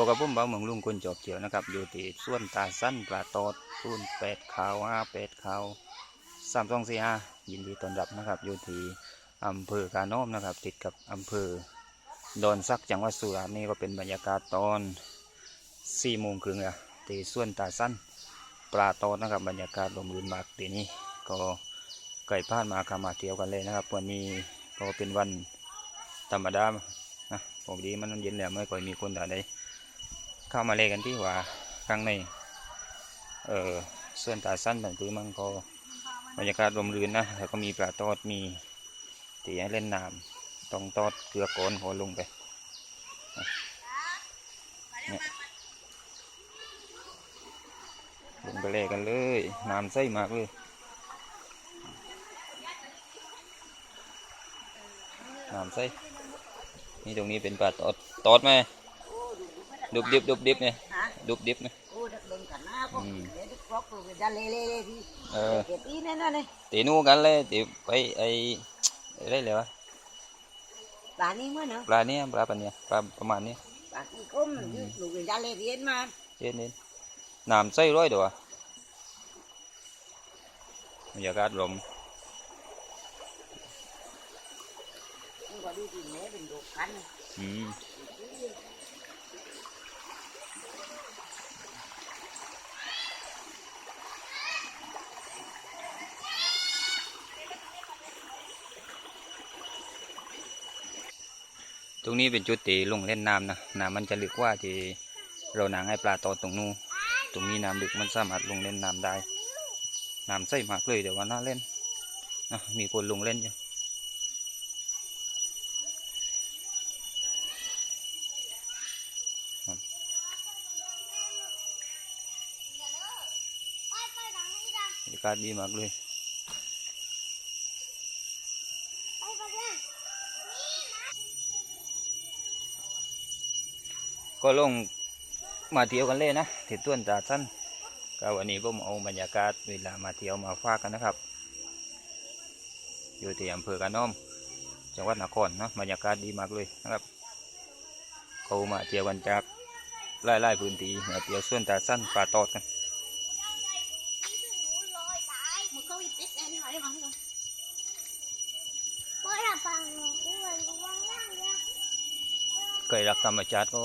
พวกกับผมเบาเมืองลุงคนจอบเจียวนะครับ อยู่ที่ส่วนตาสั้นปลาตอดศูนแปดขาวห้าแปดขาวสามสองสี่ห้ายินดีต้อนรับนะครับอยู่ที่อำเภอกาโนมนะครับ ติดกับอำเภอดอนซักจังหวัดสุราษฎร์นี่ก็เป็นบรรยากาศตอนสี่โมงครึ่งอะที่ส่วนตาสั้นปลาตอดนะครับบรรยากาศลมรื่นมากทีนี้ ก็ไก่พลาดมาขามาเที่ยวกันเลยนะครับ วันนี้ก็เป็นวันธรรมดานะปกติมันเย็นแล้วไม่ค่อยมีคนแต่ใด เข้ามาเล่นกันที่ว่าข้างในเออส่วนตาสั้นแบบคือมันก็บรรยากาศลมรื่นนะแล้วก็มีปลาตอดมีตีให้เล่นน้ำต้องตอดเกลือก่อนหัวลงไปเนี่ยลงไปเล่นกันเลยน้ำใสมากเลยน้ำใสนี่ตรงนี้เป็นปลาตอดตอดไหม ดุบดิบดุบดิบเนี่ยฮะดุบดิบเนี่ยโอ้ดักเดินกันหน้าพวกอืม เดี๋ยวครอบครัวจะเล่เล่เล่พี่เออเก็บอีนั่นน่ะเลยตีนู่กันเลยตีไปไอ้อะไรเลยวะปลานี่มั้งเนาะปลาเนี้ยปลาปันเนี่ยปลาประมาณนี้ปลาที่ก้มอยู่ลูกจะเล่เรียนมาเย็นเย็นน้ำใสร้อยเดียวอะบรรยากาศลมมันก็ดูที่แม่เป็นลูกกันอืม รงนี้เป็นจุดตีลงเล่นน้ำนะน้ำมันจะลึกกว่าที่เราหนังให้ปลาตอดตรงนู้นตรงนี้น้ำลึกมันสามารถลงเล่นน้ำได้น้ำใสมากเลยเดี๋ยววันหน้าเล่นนะมีคนลงเล่นอยู่บรรยากาศดีมากเลย ก็ลงมาเที่ยวกันเลยนะที่ต้วนตาสั้นก็วันนี้ผมเอาบรรยากาศเวลามาเที่ยวมาฝากกันนะครับ อยู่ที่อำเภอกระน้อม จังหวัดนครนะบรรยากาศดีมากเลยนะครับเขามาเที่ยวกันจากไล่ๆพื้นที่มาเที่ยวส่วนตาสั้นป่าตอดกันเคยรักธรรมชาติก็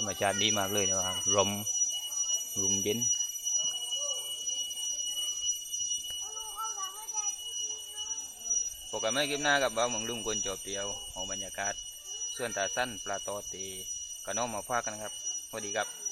ธรรมชาติดีมากเลยนะครับลมลมเย็นปกติไม่กินหน้ากับบ้าเมืองลุงคนจอบเดียวเอาบรรยากาศส่วนตาสั้นปลาตอตีกระน้องมาพากกันครับสวัสดีครับ